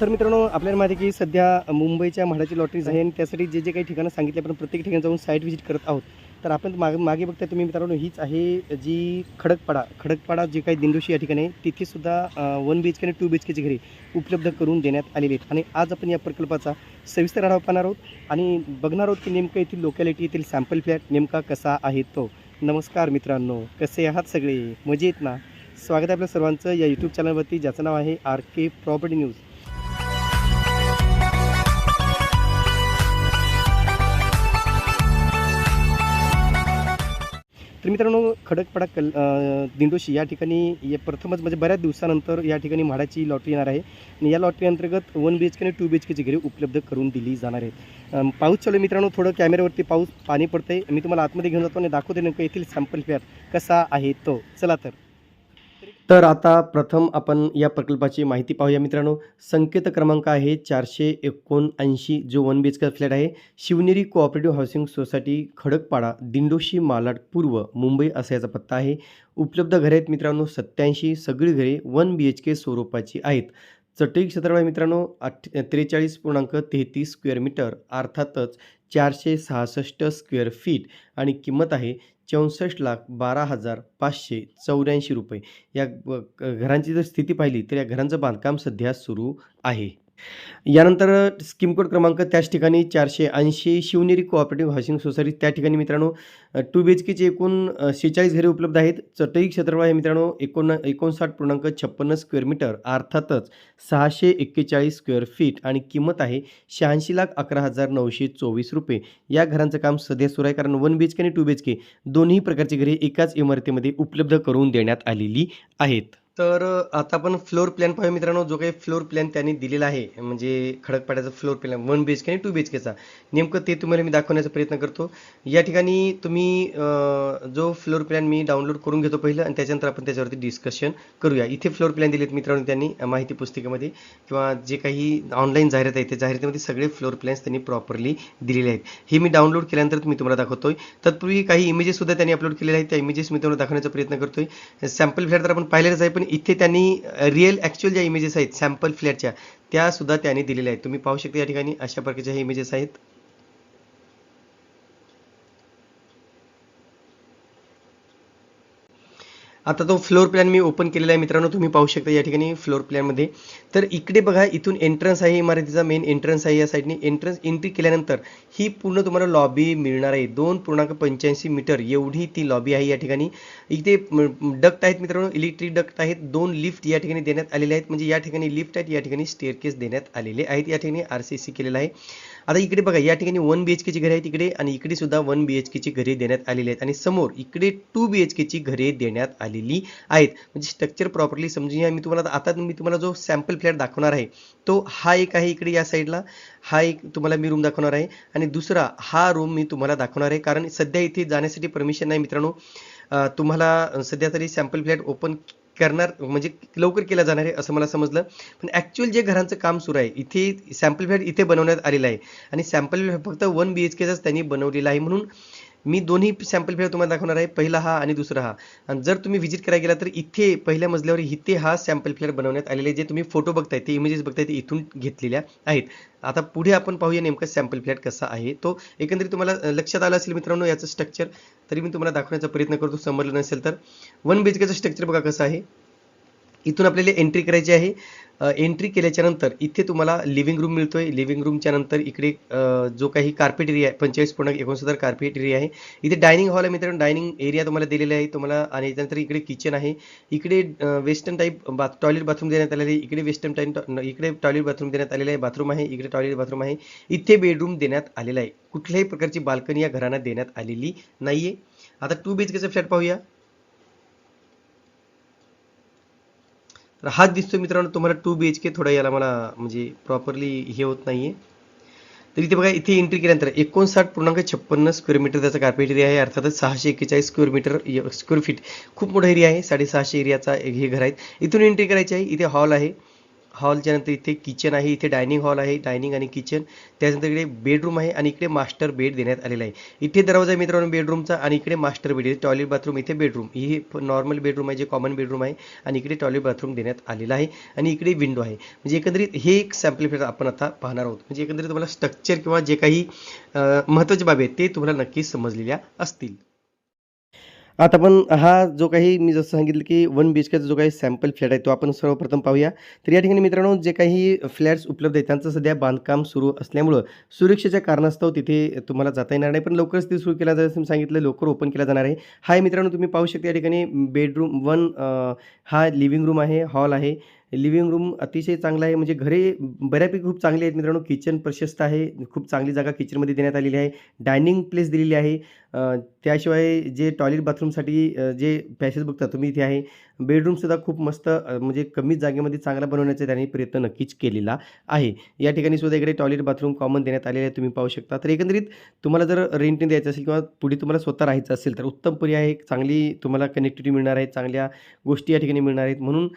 तर मित्रांनो आपल्याला माहिती की सध्या मुंबईच्या म्हाडाची लॉटरीज आहे आणि त्यासाठी जे जे काही ठिकाणं सांगितले आपण प्रत्येक ठिकाणी जाऊन साईट व्हिजिट करत आहोत. तर आपण मागे मागे बघताय तुम्ही मित्रांनो हीच आहे जी खडकपाडा. खडकपाडा जे काही दिंडोशी या ठिकाणी आहे तिथे सुद्धा वन बी एच के आणि टू बी एच केची घरी उपलब्ध करून देण्यात आलेली आहेत. आणि आज आपण या प्रकल्पाचा सविस्तर आढावा पाहणार आहोत आणि बघणार आहोत की नेमकं येथील लोकॅलिटी येथील सॅम्पल फ्लॅट नेमका कसा आहे तो. नमस्कार मित्रांनो कसे आहात सगळे? मजेत ना? स्वागत आहे आपल्या सर्वांचं या यूट्यूब चॅनलवरती ज्याचं नाव आहे आर के प्रॉपर्टी न्यूज तर मित्रांनो खडकपाडा कल दिंडोशी या ठिकाणी या प्रथमच म्हणजे बऱ्याच दिवसानंतर या ठिकाणी म्हाडाची लॉटरी येणार आहे. आणि या लॉटरी अंतर्गत वन बी एच के आणि टू बी एच केची घरे उपलब्ध करून दिली जाणार आहेत. पाऊस चालू मित्रांनो थोडं कॅमेऱ्यावरती पाऊस पाणी पडतंय. मी तुम्हाला आतमध्ये घेऊन जातो आणि दाखवते नेमकं येथील सॅम्पल फेअर कसा आहे तो. चला तर. तर आता प्रथम आपण या प्रकल्पाची माहिती पाहूया मित्रांनो. संकेत क्रमांक आहे चारशे एकोणऐंशी जो one B H K flat आहे. Shivneri cooperative housing society Khadakpada Dindoshi Malad पूर्व मुंबई असा याचा पत्ता आहे. उपलब्ध घरे आहेत मित्रांनो सत्याऐंशी सगळी घरे वन बी एच के स्वरूपाची आहेत. चटई क्षेत्रफळ आहे मित्रांनो अठ त्रेचाळीस पूर्णांक तेहतीस स्क्वेअर मीटर अर्थातच चारशे सहासष्ट स्क्वेअर फीट आणि किंमत आहे चौसष्ट लाख बारा हजार पाचशे चौऱ्याऐंशी रुपये. या घरांची जर स्थिती पाहिली तर या घरांचं बांधकाम सध्या सुरू आहे. यानंतर स्कीम कोड क्रमांक त्याच ठिकाणी चारशे ऐंशी शिवनेरी कोऑपरेटिव्ह हाऊसिंग सोसायटी त्या ठिकाणी मित्रांनो टू बी एच केचे एकूण सेहेचाळीस घरे उपलब्ध आहेत. चटई क्षेत्रफळ आहे मित्रांनो एकोण एकोणसाठ पूर्णांक छप्पन्न स्क्वेअर मीटर अर्थातच सहाशे एक्केचाळीस स्क्वेअर फीट आणि किंमत आहे शहाऐंशी लाख अकरा हजार नऊशे चोवीस रुपये. या घरांचं काम सध्या सुरू आहे कारण वन बी एच के आणि टू बी एच के दोन्ही प्रकारची घरे एकाच इमारतीमध्ये उपलब्ध करून देण्यात आलेली आहेत. तर आता आपण फ्लोर प्लॅन पाहूया मित्रांनो. जो काही फ्लोर प्लॅन त्यांनी दिलेला आहे म्हणजे खडकपाड्याचा floor plan one B H K आणि टू बी एच केचा नेमकं ते तुम्हाला मी दाखवण्याचा प्रयत्न करतो. या ठिकाणी तुम्ही जो फ्लोर प्लॅन मी डाउनलोड करून घेतो पहिलं आणि त्याच्यानंतर आपण त्याच्यावरती डिस्कशन करूया. इथे फ्लोर प्लॅन दिलेत मित्रांनो त्यांनी माहिती पुस्तिकेमध्ये किंवा जे काही ऑनलाईन जाहिरात आहे त्या जाहिरातीमध्ये सगळे फ्लोर प्लॅन्स त्यांनी प्रॉपरली दिलेले आहेत. हे मी डाउनलोड केल्यानंतर मी तुम्हाला दाखवतोय. तत्पूर्वी काही इमेजेस सुद्धा त्यांनी अपलोड केलेले आहेत. त्या इमेजेस मी तुम्हाला दाखवण्याचा प्रयत्न करतोय. सॅम्पल फ्लॅट तर आपण पाहिलेलंच आहे पण इथे त्यांनी रिअल ॲक्च्युअल ज्या इमेजेस आहेत सॅम्पल फ्लॅटच्या त्या सुद्धा त्यांनी दिलेल्या आहेत. तुम्ही पाहू शकता या ठिकाणी अशा प्रकारच्या हे इमेजेस आहेत. आता तो फ्लोर प्लॅन मी ओपन केलेला आहे मित्रांनो तुम्ही पाहू शकता या ठिकाणी फ्लोर प्लॅनमध्ये तर इकडे बघा इथून एंट्रन्स आहे इमारतीचा मेन एंट्रन्स आहे या साईडने एंट्रन्स एंट्री केल्यानंतर ही पूर्ण तुम्हाला लॉबी मिळणार आहे. दोन पूर्णांक पंच्याऐंशी मीटर एवढी ती लॉबी आहे या ठिकाणी. इथे डक्ट आहेत मित्रांनो इलेक्ट्रिक डक्ट आहेत. दोन लिफ्ट या ठिकाणी देण्यात आलेले आहेत. म्हणजे या ठिकाणी लिफ्ट आहेत या ठिकाणी स्टेअरकेस देण्यात आलेले आहेत. या ठिकाणी आर सी सी केलेलं आहे. आता इकडे बघा या ठिकाणी वन बी एच केची घरे आहेत इकडे आणि इकडे सुद्धा वन बी एच केची घरे देण्यात आलेली आहेत. आणि समोर इकडे टू बी एच केची घरे देण्यात आलेली आहेत. म्हणजे स्ट्रक्चर प्रॉपरली समजून घ्या. मी तुम्हाला आता मी तुम्हाला जो सॅम्पल फ्लॅट दाखवणार आहे तो हा एक आहे इकडे या साईडला हा एक तुम्हाला मी रूम दाखवणार आहे. आणि दुसरा हा रूम मी तुम्हाला दाखवणार आहे. कारण सध्या इथे जाण्यासाठी परमिशन नाही मित्रांनो. तुम्हाला सध्या तरी सॅम्पल फ्लॅट ओपन करणार म्हणजे लवकर केला जाणार आहे असं मला समजलं. पण ॲक्च्युअल जे घरांचं काम सुरू आहे इथे सॅम्पल फ्लॅट इथे बनवण्यात आलेलं आहे. आणि सॅम्पल फ्लॅट फक्त वन बी एच केचाच त्यांनी बनवलेला आहे. म्हणून मी दोन्ही सॅम्पल फ्लॅट तुम्हाला दाखवणार आहे. पहिला हा आणि दुसरा हा. आणि जर तुम्ही व्हिजिट करायला गेला तर इथे पहिल्या मजल्यावर इथे हा सॅम्पल फ्लॅट बनवण्यात आलेले जे तुम्ही फोटो बघताय ते इमेजेस बघताय ते इथून घेतलेल्या आहेत. आता पुढे आपण पाहूया नेमकं सॅम्पल फ्लॅट कसा आहे. तो एकंदरीत तुम्हाला लक्षात आलं असेल मित्रांनो याचं स्ट्रक्चर तरी मी तुम्हाला दाखवण्याचा प्रयत्न करतो. समजलं नसेल तर. वन बीएचकेचं स्ट्रक्चर बघा कसं आहे. इथून आपल्याला एंट्री करायची आहे. एंट्री केल्याच्यानंतर इथे तुम्हाला लिव्हिंग रूम मिळतोय. लिव्हिंग रूमच्या नंतर इकडे जो काही कार्पेट एरिया आहे पंचेचाळीस पूर्णांक एकोणसत्तर कार्पेट एरिया आहे. इथे डायनिंग हॉल आहे मित्रांनो. डायनिंग एरिया तुम्हाला दिलेला आहे. तुम्हाला आणि त्यानंतर इकडे किचन आहे. इकडे western type bath toilet bathroom देण्यात आलेले आहे. इकडे वेस्टर्न टाईप इकडे टॉयलेट बाथरूम देण्यात आलेलं आहे. बाथरूम आहे इकडे टॉयलेट बाथरूम आहे. इथे बेडरूम देण्यात आलेला आहे. कुठल्याही प्रकारची बाल्कनी या घरांना देण्यात आलेली नाहीये. आता टू बी एच केचा फ्लॅट पाहूया. तर हाच दिसतो मित्रांनो. तुम्हाला टू बी एच के थोडा याला मला म्हणजे प्रॉपरली हे होत नाहीये. तर इथे बघा इथे एंट्री केल्यानंतर एकोणसाठ पूर्णांक छप्पन्न स्क्वेअर मीटर त्याचा कार्पेट एरिया आहे. अर्थातच सहाशे एक्केचाळीस स्क्वेअर मीटर स्क्वेअर फीट खूप मोठा एरिया आहे. साडेसहाशे एरियाचा हे घर आहे इथून एंट्री करायची आहे. इथे हॉल आहे. हॉलच्या नंतर इथे किचन आहे इथे डायनिंग हॉल आहे डायनिंग आणि किचन त्याच्यानंतर इकडे बेडरूम आहे आणि इकडे मास्टर बेड देण्यात आलेला आहे. इथे दरवाजा मित्रांनो बेडरूमचा आणि इकडे मास्टर बेड आहे. टॉयलेट बाथरूम इथे बेडरूम ही नॉर्मल बेडरूम आहे जे कॉमन बेडरूम आहे आणि इकडे टॉयलेट बाथरूम देण्यात आलेला आहे आणि इकडे विंडो आहे. म्हणजे एकंदरीत हे एक सॅम्पल आपण आता पाहणार आहोत. म्हणजे एकंदरीत तुम्हाला स्ट्रक्चर किंवा जे काही अं, महत्त्वाच्या बाबी आहेत ते तुम्हाला नक्कीच समजलेल्या असतील. आता पण हा जो काही मी जसं सांगितलं की वन बी एच केचा जो काही सॅम्पल फ्लॅट आहे तो आपण सर्वप्रथम पाहूया. तर या ठिकाणी मित्रांनो जे काही फ्लॅट्स उपलब्ध आहेत त्यांचं सध्या बांधकाम सुरू असल्यामुळं सुरक्षेच्या कारणास्तव तिथे तुम्हाला जाता येणार नाही. पण लवकरच ते सुरू केला जाईल असं मी सांगितलं लवकर ओपन केला जाणार आहे. हा मित्रांनो तुम्ही पाहू शकता या ठिकाणी बेडरूम वन हा लिव्हिंग रूम आहे हॉल आहे. लिव्हिंग रूम अतिशय चांगला आहे. म्हणजे घरे बऱ्यापैकी खूप चांगली आहेत मित्रांनो. किचन प्रशस्त आहे. खूप चांगली जागा किचनमध्ये देण्यात आलेली आहे. डायनिंग प्लेस दिलेली आहे. त्याशिवाय जे टॉयलेट बाथरूमसाठी जे पॅसेज बघता तुम्ही इथे आहे. बेडरूमसुद्धा खूप मस्त म्हणजे कमी जागेमध्ये चांगला बनवण्याचा त्यांनी प्रयत्न नक्कीच केलेला आहे. या ठिकाणी सुद्धा इकडे टॉयलेट बाथरूम कॉमन देण्यात आलेले आहे. तुम्ही पाहू शकता. तर एकंदरीत तुम्हाला जर रेंटने द्यायचं असेल किंवा पुढे तुम्हाला स्वतः राहायचं असेल तर उत्तम पर्याय चांगली तुम्हाला कनेक्टिव्हिटी मिळणार आहे. चांगल्या गोष्टी या ठिकाणी मिळणार आहेत. म्हणून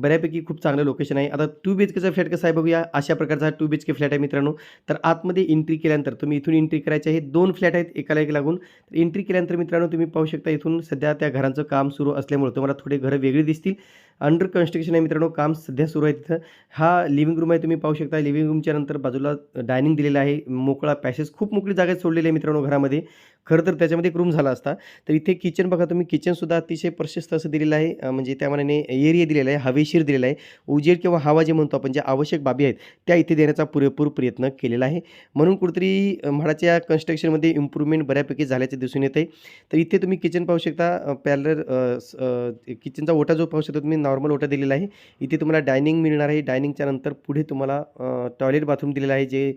बऱ्याच बऱ्यापैकी खूप चांगलं लोकेशन आहे. आता टू बी एच केचा फ्लॅट कसा आहे बघूया. अशा प्रकारचा two B H K flat आहे मित्रांनो. तर आतमध्ये एंट्री केल्यानंतर तुम्ही इथून एंट्री करायचे आहे. दोन फ्लॅट आहेत एकाला एक लागून. तर एंट्री केल्यानंतर मित्रांनो तुम्ही पाहू शकता इथून सध्या त्या घरांचं काम सुरू असल्यामुळे तुम्हाला थोडे घरं वेगळी दिसतील. अंडर कन्स्ट्रक्शन आहे मित्रांनो काम सध्या सुरू आहे तिथं. हा लिव्हिंग रूम आहे तुम्ही पाहू शकता. लिव्हिंग रूमच्या नंतर बाजूला डायनिंग दिलेला आहे. मोकळा पॅसेज खूप मोकळी जागा सोडलेली आहे मित्रांनो घरामध्ये. खरं तर त्याच्यामध्ये एक रूम झाला असता. तर इथे किचन बघा तुम्ही किचनसुद्धा अतिशय प्रशस्त असं दिलेलं आहे. म्हणजे म्हणजे त्यामानाने एरिया दिलेला आहे हवेशीर दिलेला आहे. उजेड किंवा हवा जे म्हणतो आपण ज्या आवश्यक बाबी आहेत त्या इथे देण्याचा पुरेपूर प्रयत्न केलेला आहे. म्हणून कुठेतरी म्हाडाच्या कन्स्ट्रक्शनमध्ये इम्प्रूव्हमेंट बऱ्यापैकी झाल्याचे दिसून येत आहे तर इथे तुम्ही किचन पाहू शकता पॅलर किचनचा ओटा जो पाहू शकता तुम्ही नॉर्मल ओटा दिलेला आहे. इथे तुम्हाला डायनिंग मिळणार आहे. डायनिंगच्या नंतर पुढे तुम्हाला टॉयलेट बाथरूम दिलेलं आहे जे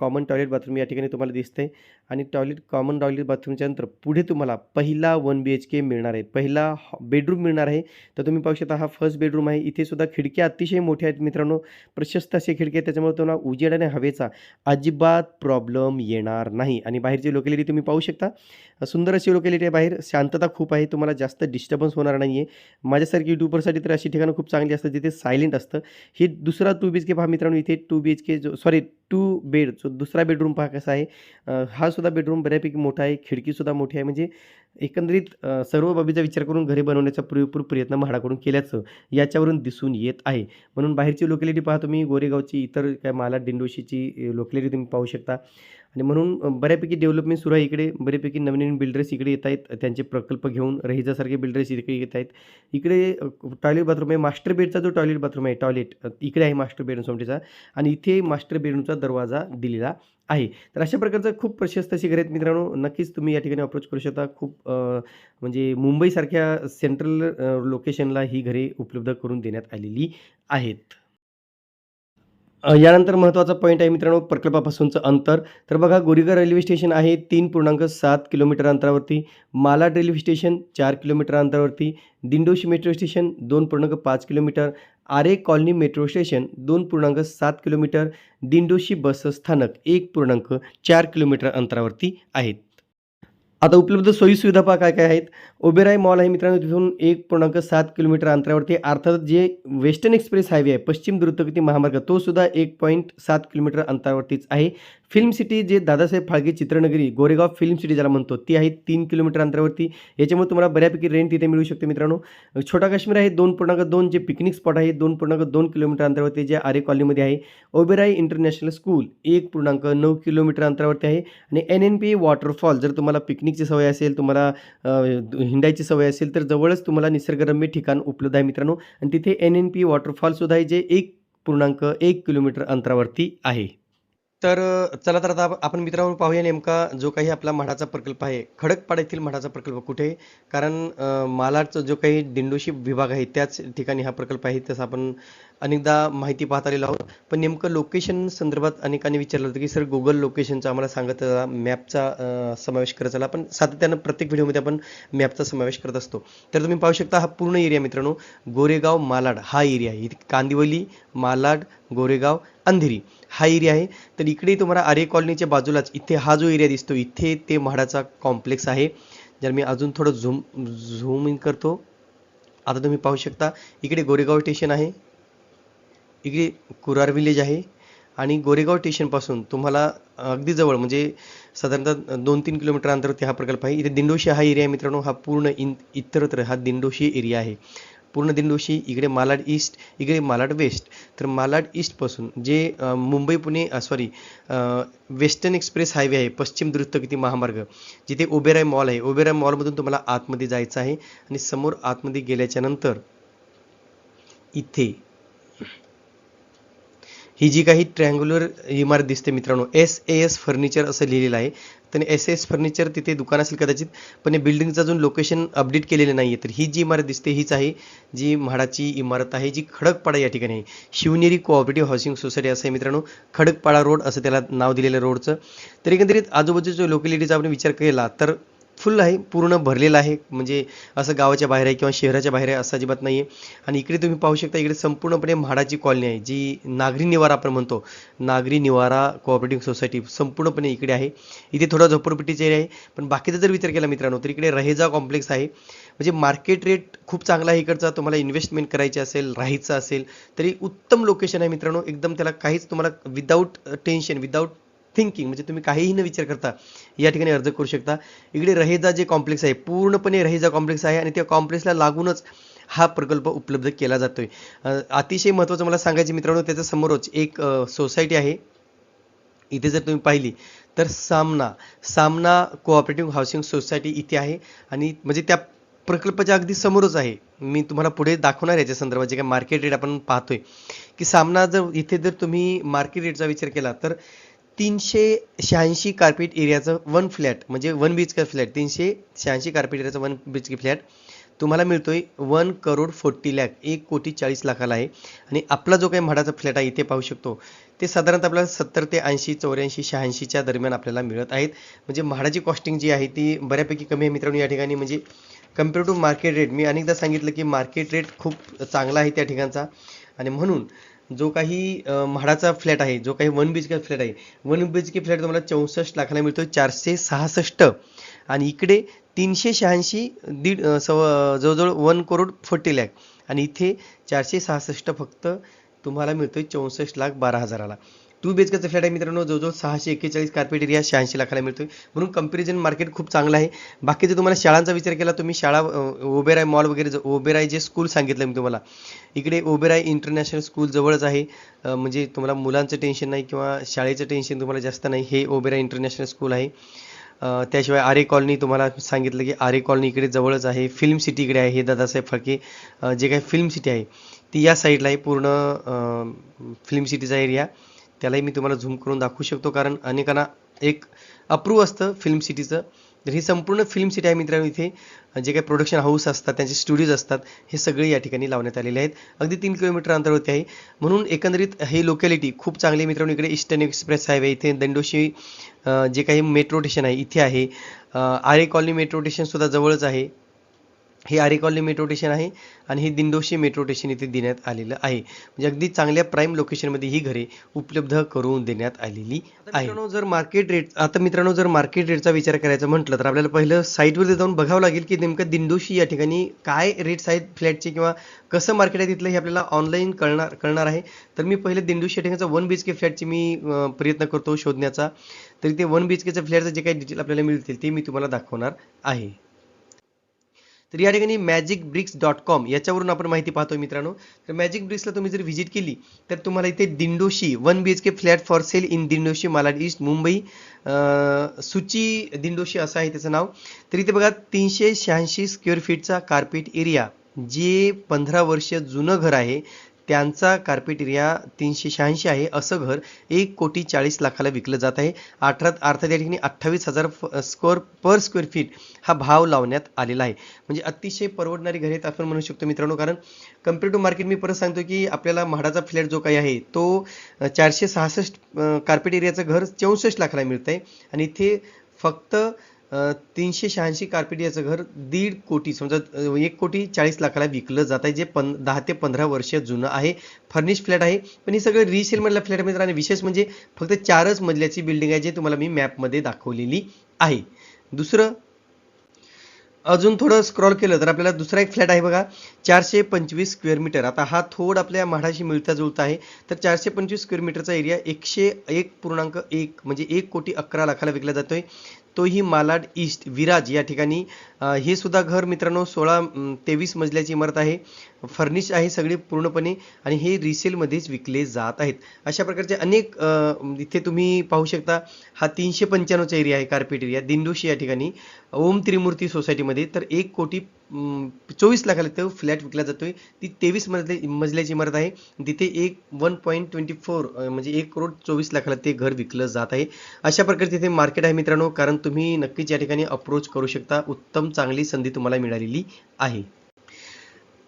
कॉमन टॉयलेट बाथरूम या ठिकाणी तुम्हाला दिसते. आणि टॉयलेट कॉमन टॉयलेट बाथरूमच्या नंतर पुढे तुम्हाला पहिला वन बी एच के मिळणार आहे. पहिला बेडरूम मिळणार आहे. तर तुम्ही पाहू शकता हा फर्स्ट बेडरूम आहे. इथे सुद्धा खिडक्या अतिशय मोठ्या आहेत मित्रांनो. प्रशस्त असे खिडक्या आहेत. त्याच्यामुळे तुम्हाला उजेड आणि हवेचा अजिबात प्रॉब्लेम येणार नाही. आणि बाहेरची लोकेलिटी तुम्ही पाहू शकता. सुंदर अशी लोकॅलिटी आहे. बाहेर शांतता खूप आहे. तुम्हाला जास्त डिस्टर्बन्स होणार नाही आहे माझ्यासारखी युट्यूबरसाठी तर अशी ठिकाणं खूप चांगली असतात जिथे सायलेंट असतं. हे दुसरा टू बी एच के पहा मित्रांनो. इथे टू बी एच के जो सॉरी टू बेड जो दुसरा बेडरूम पहा कसा आहे. हा सुद्धा बेडरूम बऱ्यापैकी मोठा आहे. खिडकीसुद्धा मोठी आहे. म्हणजे एकंदरीत सर्व बाबीचा विचार करून घरे बनवण्याचा पुरेपूर प्रयत्न म्हाडाकडून केल्याचं याच्यावरून दिसून येत आहे. म्हणून बाहेरची लोकॅलिटी पहा तुम्ही. गोरेगावची इतर काय माला दिंडोशीची लोकॅलिटी तुम्ही पाहू शकता. आणि म्हणून बऱ्यापैकी डेव्हलपमेंट सुरू आहे इकडे. बऱ्यापैकी नवीन नवीन बिल्डर्स इकडे येत आहेत. त्यांचे प्रकल्प घेऊन रहिजासारखे बिल्डर्स इकडे येत आहेत. इकडे टॉयलेट बाथरूम आहे. मास्टर बेडचा जो टॉयलेट बाथरूम आहे टॉयलेट इकडे आहे मास्टर बेडरूम सोमटीचा आणि इथे मास्टर बेडरूमचा दरवाजा दिलेला आहे. तर अशा प्रकारचं खूप प्रशस्त अशी घर आहेत मित्रांनो. नक्कीच तुम्ही या ठिकाणी अप्रोच करू शकता. खूप म्हणजे मुंबईसारख्या सेंट्रल लोकेशनला ही घरे उपलब्ध करून देण्यात आलेली आहेत. यानंतर महत्त्वाचा पॉईंट आहे मित्रांनो प्रकल्पापासूनचं अंतर. तर बघा गोरीगर रेल्वे स्टेशन आहे तीन पूर्णांक सात किलोमीटर अंतरावरती. मालाड रेल्वे स्टेशन चार किलोमीटर अंतरावरती. दिंडोशी मेट्रो स्टेशन दोन पूर्णांक पाच kilometre. Aarey colony metro station दोन पूर्णांक सात किलोमीटर. दिंडोशी बस स्थानक एक पूर्णांक चार किलोमीटर अंतरावरती आहेत. आता उपलब्ध सोयीसुविधा पहा काय काय आहेत. ओबेराय मॉल आहे मित्रांनो तिथून एक पूर्णांक सात किलोमीटर अंतरावरती अर्थात जे वेस्टर्न एक्सप्रेस हायवे आहे पश्चिम द्रुतगती महामार्ग तो सुद्धा एक पॉईंट सात किलोमीटर अंतरावरतीच आहे. फिल्म सिटी जे दादासाहेब फाळके चित्रनगरी गोरेगाव फिल्म सिटी ज्याला म्हणतो ती आहे तीन किलोमीटर अंतरावरती. याच्यामुळे तुम्हाला बऱ्यापैकी रेंट तिथे मिळू शकते मित्रांनो. छोटा काश्मीर आहे दोन पूर्णांक दोन जे पिकनिक स्पॉट आहे दोन पूर्णांक दोन किलोमीटर अंतरावरती जे आरे कॉलनीमध्ये आहे. ओबेराय इंटरनॅशनल स्कूल एक पूर्णांक नऊ किलोमीटर अंतरावरती आहे. आणि एन एन पी वॉटरफॉल जर तुम्हाला पिकनिकची सवय असेल तुम्हाला हिंडायची सवय असेल तर जवळच तुम्हाला निसर्गरम्य ठिकाण उपलब्ध आहे मित्रांनो. आणि तिथे एन एन पी वॉटरफॉलसुद्धा आहे जे एक पूर्णांक एक किलोमीटर अंतरावरती आहे. तर चला तर आता आपण मित्रांनो पाहूया नेमका जो काही आपला म्हाडाचा प्रकल्प आहे. खडकपाडा येथील म्हाडाचा प्रकल्प कुठे? कारण मालाडचा जो काही दिंडोशी विभाग आहे त्याच ठिकाणी हा प्रकल्प आहे. तसं आपण अनेकदा माहिती पाहत आलेलो आहोत. पण नेमकं लोकेशन संदर्भात अनेकांनी विचारलं होतं की सर गुगल लोकेशनचा आम्हाला सांगत मॅपचा समावेश करत चला. पण सातत्यानं प्रत्येक व्हिडिओमध्ये आपण मॅपचा समावेश करत असतो. तर तुम्ही पाहू शकता हा पूर्ण एरिया मित्रांनो गोरेगाव मालाड हा एरिया आहे. कांदिवली मालाड गोरेगाव अंधेरी. हा एरिया आहे. तर इकडे तुम्हाला आर्य कॉलनीच्या बाजूलाच इथे हा जो एरिया दिसतो इथे ते म्हाडाचा कॉम्प्लेक्स आहे. जर मी अजून थोडं झूम झूम इन करतो आता तुम्ही पाहू शकता इकडे गोरेगाव स्टेशन आहे. इकडे कुरार विलेज आहे. आणि गोरेगाव स्टेशनपासून तुम्हाला अगदी जवळ म्हणजे साधारणतः दोन तीन किलोमीटर अंतरावरती हा प्रकल्प आहे. इथे दिंडोशी हा एरिया आहे मित्रांनो. हा पूर्ण इन इतरत्र हा दिंडोशी एरिया आहे. पूर्ण दिंडोशी इकडे मालाड ईस्ट इकडे मालाड वेस्ट. तर मालाड ईस्टपासून जे Mumbai Pune sorry western express highway आहे पश्चिम द्रुतगती महामार्ग जिथे ओबेराय मॉल आहे. ओबेराय मॉलमधून तुम्हाला आतमध्ये जायचं आहे आणि समोर आतमध्ये गेल्याच्यानंतर इथे ही जी काही ट्रँग्युलर इमारत दिसते मित्रांनो एस ए एस फर्निचर असं लिहिलेलं आहे. तर एस एस फर्निचर तिथे दुकान असेल कदाचित पण या बिल्डिंगचं अजून लोकेशन अपडेट केलेलं नाही आहे तर ही जी इमारत दिसते हीच आहे जी म्हाडाची इमारत आहे जी खडकपाडा या ठिकाणी आहे. शिवनेरी कोऑपरेटिव्ह हाऊसिंग सोसायटी असं आहे मित्रांनो खडकपाडा रोड असं त्याला नाव दिलेलं रोडचं. तर एकंदरीत आजूबाजूच्या लोकॅलिटीचा आपण विचार केला तर फुल आहे पूर्ण भरलेलं आहे. म्हणजे असं गावाच्या बाहेर आहे किंवा शहराच्या बाहेर आहे असं अजिबात नाही आहे आणि इकडे तुम्ही पाहू शकता इकडे संपूर्णपणे म्हाडाची कॉलनी आहे जी नागरी निवारा आपण म्हणतो. नागरी निवारा कोऑपरेटिव्ह सोसायटी संपूर्णपणे इकडे आहे. इथे थोडा झोपडपट्टीचे एरिया आहे. पण बाकीचा जर विचार केला मित्रांनो तर इकडे रहेजा कॉम्प्लेक्स आहे. म्हणजे मार्केट रेट खूप चांगला आहे इकडचा. तुम्हाला इन्व्हेस्टमेंट करायची असेल राहायचं असेल तरी उत्तम लोकेशन आहे मित्रांनो. एकदम त्याला काहीच तुम्हाला विदाऊट टेन्शन विदाऊट थिंकिंग म्हणजे तुम्ही काहीही न विचार करता या ठिकाणी अर्ज करू शकता. इकडे रहेजा जे कॉम्प्लेक्स आहे पूर्णपणे रहेजा कॉम्प्लेक्स आहे आणि त्या कॉम्प्लेक्सला लागूनच हा प्रकल्प उपलब्ध केला जातोय. अतिशय महत्त्वाचं मला सांगायचं मित्रांनो त्याच्या समोरच एक सोसायटी आहे. इथे जर तुम्ही पाहिली तर सामना सामना कोऑपरेटिव्ह हाऊसिंग सोसायटी इथे आहे आणि म्हणजे त्या प्रकल्पाच्या अगदी समोरच आहे. मी तुम्हाला पुढे दाखवणार याच्या संदर्भात जे काही मार्केट रेट आपण पाहतोय. की सामना जर इथे जर तुम्ही मार्केट रेटचा विचार केला तर तीनशे शहाऐंशी कार्पेट एरियाचं वन फ्लॅट म्हणजे one B H K flat तीनशे शहाऐंशी carpet एरियाचं one B H K flat तुम्हाला मिळतो आहे वन करोड फोर्टी लॅक एक कोटी चाळीस लाखाला आहे. आणि आपला जो काही म्हाडाचा फ्लॅट आहे इथे पाहू शकतो. ते साधारणतः आपल्याला सत्तर ते ऐंशी चौऱ्याऐंशी शहाऐंशीच्या दरम्यान आपल्याला मिळत आहेत. म्हणजे म्हाडाची कॉस्टिंग जी आहे ती बऱ्यापैकी कमी आहे मित्रांनो या ठिकाणी. म्हणजे कंपेअर टू मार्केट रेट मी अनेकदा सांगितलं की मार्केट रेट खूप चांगला आहे त्या ठिकाणचा. आणि म्हणून जो काही म्हाडाचा फ्लॅट आहे जो काही one B H K flat आहे one B H K flat तुम्हाला चौसष्ट लाखाला मिळतो चारशे सहासष्ट. आणि इकडे तीनशे शहाऐंशी दीड सव जवळजवळ वन करोड फोर्टी लॅक आणि इथे चारशे सहासष्ट फक्त तुम्हाला मिळतोय चौसष्ट लाख बारा हजाराला. टू बी एच केचा फ्लॅट आहे मित्रांनो. जवळजवळ सहाशे एक्केचाळीस कार्पेट एरिया शहाऐंशी लाखाला मिळतोय. म्हणून कंपॅरिझन मार्केट खूप चांगलं आहे. बाकी जर तुम्हाला शाळांचा विचार केला तुम्ही शाळा ओबेराय मॉल वगैरे ज- ओबेराय जे स्कूल सांगितलं मी तुम्हाला इकडे ओबेराय इंटरनॅशनल स्कूल जवळच आहे. म्हणजे तुम्हाला मुलांचं टेन्शन नाही किंवा शाळेचं टेन्शन तुम्हाला जास्त नाही. हे ओबेराय इंटरनॅशनल स्कूल आहे. त्याशिवाय आरे कॉलनी तुम्हाला सांगितलं की आरे कॉलनी इकडे जवळच आहे. फिल्म सिटी इकडे आहे हे दादासाहेब फाळके जे काही फिल्म सिटी आहे ती या साईडला आहे पूर्ण फिल्म सिटीचा एरिया त्यालाही मी तुम्हाला झूम करून दाखवू शकतो कारण अनेकांना एक अप्रूव्ह असतं फिल्म सिटीचं तर ही संपूर्ण फिल्म सिटी आहे मित्रांनो इथे. जे काही प्रोडक्शन हाऊस असतात त्यांचे स्टुडिओज असतात हे सगळे या ठिकाणी लावण्यात आलेले आहेत. अगदी तीन किलोमीटर अंतरावरती आहे. म्हणून एकंदरीत हे लोकॅलिटी खूप चांगली मित्रांनो. इकडे ईस्टर्न एक्सप्रेस हायवे इथे दंडोशी जे काही मेट्रो स्टेशन आहे इथे आहे. आरे कॉलनी मेट्रो स्टेशन सुद्धा जवळच आहे. हे आरे कॉलनी मेट्रो स्टेशन आहे आणि हे दिंडोशी मेट्रो स्टेशन इथे देण्यात आलेलं आहे. म्हणजे अगदी चांगल्या प्राईम लोकेशनमध्ये ही घरे उपलब्ध करून देण्यात आलेली आहे. जर मार्केट रेट आता मित्रांनो जर मार्केट रेटचा विचार करायचा म्हटलं तर आपल्याला पहिलं साईटवरती जाऊन बघावं लागेल की नेमकं दिंडोशी या ठिकाणी काय रेट्स आहेत फ्लॅटचे किंवा कसं मार्केट आहे तिथलं हे आपल्याला ऑनलाईन कळणार कळणार आहे. तर मी पहिले दिंडोशी या ठिकाणचा वन बी एच के फ्लॅटची मी प्रयत्न करतो शोधण्याचा. तरी ते वन बी एच केच्या फ्लॅटचं जे काही डिटेल आपल्याला मिळतील ते मी तुम्हाला दाखवणार आहे. तर या ठिकाणी मॅजिक ब्रिक्स डॉट कॉम याच्यावरून आपण माहिती पाहतो मित्रांनो. तर मॅजिक ब्रिक्सला तुम्ही जर व्हिजिट केली तर तुम्हाला इथे Dindoshi one B H K flat for sale in Dindoshi Malad east Mumbai सुची दिंडोशी असं आहे त्याचं नाव. तर इथे बघा तीनशे शहाऐंशी स्क्वेअर फीटचा कार्पेट एरिया जे पंधरा वर्ष जुनं घर आहे त्यांचा कार्पेट एरिया तीनशे शहाऐंशी आहे. असं घर एक कोटी चाळीस लाखाला विकलं जात आहे. अठरा अर्थात या ठिकाणी अठ्ठावीस हजार स्क्वेअर पर स्क्वेअर फीट हा भाव लावण्यात आलेला आहे. म्हणजे अतिशय परवडणारी घरे आहेत आपण म्हणू शकतो मित्रांनो. कारण कंपेअर टू मार्केट मी परत सांगतो की आपल्याला म्हाडाचा फ्लॅट जो काही आहे तो चारशे सहासष्ट कार्पेट एरियाचं घर चौसष्ट लाखाला मिळत आहे आणि इथे फक्त तीनशे शहाऐंशी कार्पेट याचं घर दीड कोटी समजा एक कोटी चाळीस लाखाला विकलं जात आहे जे पं दहा ते पंधरा वर्ष जुनं आहे. फर्निश फ्लॅट आहे पण हे सगळं रिसेल मधल्या फ्लॅट मित्र आणि विशेष म्हणजे फक्त चारच मजल्याची बिल्डिंग आहे जे तुम्हाला मी मॅपमध्ये दाखवलेली आहे. दुसरं अजून थोडं स्क्रॉल केलं तर आपल्याला दुसरा एक फ्लॅट आहे बघा चारशे पंचवीस स्क्वेअर मीटर आता हा थोड आपल्या म्हाडाशी मिळता जुळता आहे तर चारशे पंचवीस स्क्वेअर मीटरचा एरिया एकशे एक पूर्णांक एक म्हणजे एक कोटी अकरा लाखाला विकला जातोय. तोही मालाड ईस्ट विराज या ठिकाणी. हे सुद्धा घर मित्रांनो सोळा तेवीस मजल्याची इमारत आहे. फर्निश आहे सगळी पूर्णपणे आणि हे रिसेलमध्येच विकले जात आहेत. अशा प्रकारचे अनेक इथे तुम्ही पाहू शकता हा तीनशे पंच्याण्णवचा एरिया आहे कार्पेट एरिया दिंडोशी या ठिकाणी. ओम त्रिमूर्ती सोसायटीमध्ये. तर एक कोटी चोवीस लाखाला तो फ्लॅट विकला जातोय. ती तेवीस मजले मजल्याची इमारत आहे. तिथे एक वन पॉईंट ट्वेंटी फोर म्हणजे एक करोड चोवीस लाखाला ते घर विकलं जात आहे. अशा प्रकारचे तिथे मार्केट आहे मित्रांनो कारण तुम्ही नक्कीच या ठिकाणी अप्रोच करू शकता. उत्तम चांगली संधी तुम्हाला मिळालेली आहे.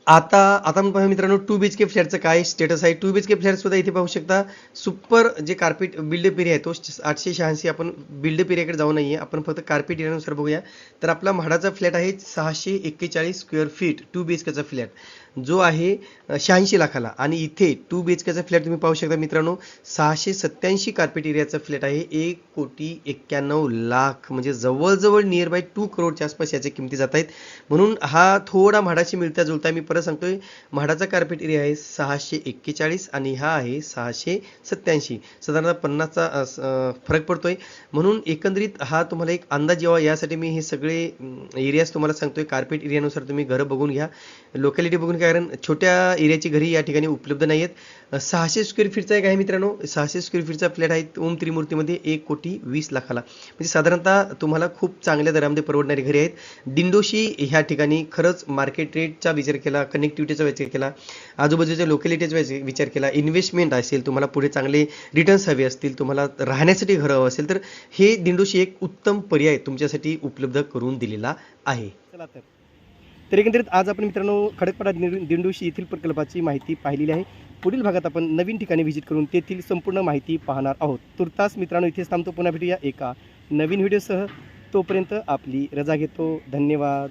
आता आता आपण मित्रांनो टू बी एच के फ्लॅटचं काय स्टेटस आहे? Two B H K flat सुद्धा इथे पाहू शकता. सुपर जे कार्पेट बिल्डअप एरिया आहे तो आठशे शहाऐंशी आपण बिल्डअप एरियाकडे जाऊ नाहीये. आपण फक्त कार्पेट एरियानुसार बघूया. तर आपला म्हाडाचा फ्लॅट आहे सहाशे एक्केचाळीस square feet two B H केचा flat जो आहे शहाऐंशी लाखाला. आणि इथे टू बी एच केचा फ्लॅट तुम्ही पाहू शकता मित्रांनो सहाशे सत्याऐंशी कार्पेट एरियाचा फ्लॅट आहे. एक कोटी एक्क्याण्णव लाख म्हणजे जवळजवळ नियर बाय टू करोडच्या आसपास याच्या किमती जात आहेत. म्हणून हा थोडा म्हाडाशी मिळता जुळता मी परत सांगतोय म्हाडाचा कार्पेट एरिया आहे सहाशे एक्केचाळीस आणि हा आहे सहाशे सत्याऐंशी साधारणतः पन्नासचा फरक पडतोय. म्हणून एकंदरीत हा तुम्हाला एक अंदाज यावा यासाठी मी हे सगळे एरियाज तुम्हाला सांगतोय. कार्पेट एरियानुसार तुम्ही घरं बघून घ्या. लोकॅलिटी बघून कारण छोट्या एरियाची घरी या ठिकाणी उपलब्ध नाही आहेत सहाशे स्क्वेअर फीटचा एक आहे मित्रांनो. सहाशे स्क्वेअर फीटचा फ्लॅट आहे. ओम त्रिमूर्तीमध्ये एक कोटी वीस लाखाला. म्हणजे साधारणतः तुम्हाला खूप चांगल्या दरामध्ये परवडणारी घरे आहेत. दिंडोशी ह्या ठिकाणी खरंच मार्केट रेटचा विचार केला कनेक्टिव्हिटीचा विचार केला आजूबाजूच्या लोकॅलिटीचा विचार- विचार केला इन्व्हेस्टमेंट असेल तुम्हाला पुढे चांगले रिटर्न्स हवे असतील तुम्हाला राहण्यासाठी घरं हवं असेल तर हे दिंडोशी एक उत्तम पर्याय तुमच्यासाठी उपलब्ध करून दिलेला आहे. चला तर. तर एकंदरीत आज आपण मित्रांनो खडकपाडा दिंडोशी येथील प्रकल्पाची माहिती पाहिलेली आहे. पुढील भागात आपण नवीन ठिकाणी व्हिजिट करून तेथील संपूर्ण माहिती पाहणार आहोत. तुर्तास मित्रांनो इथेच थांबतो. पुन्हा भेटूया एका नवीन व्हिडिओसह तोपर्यंत आपली रजा घेतो. धन्यवाद.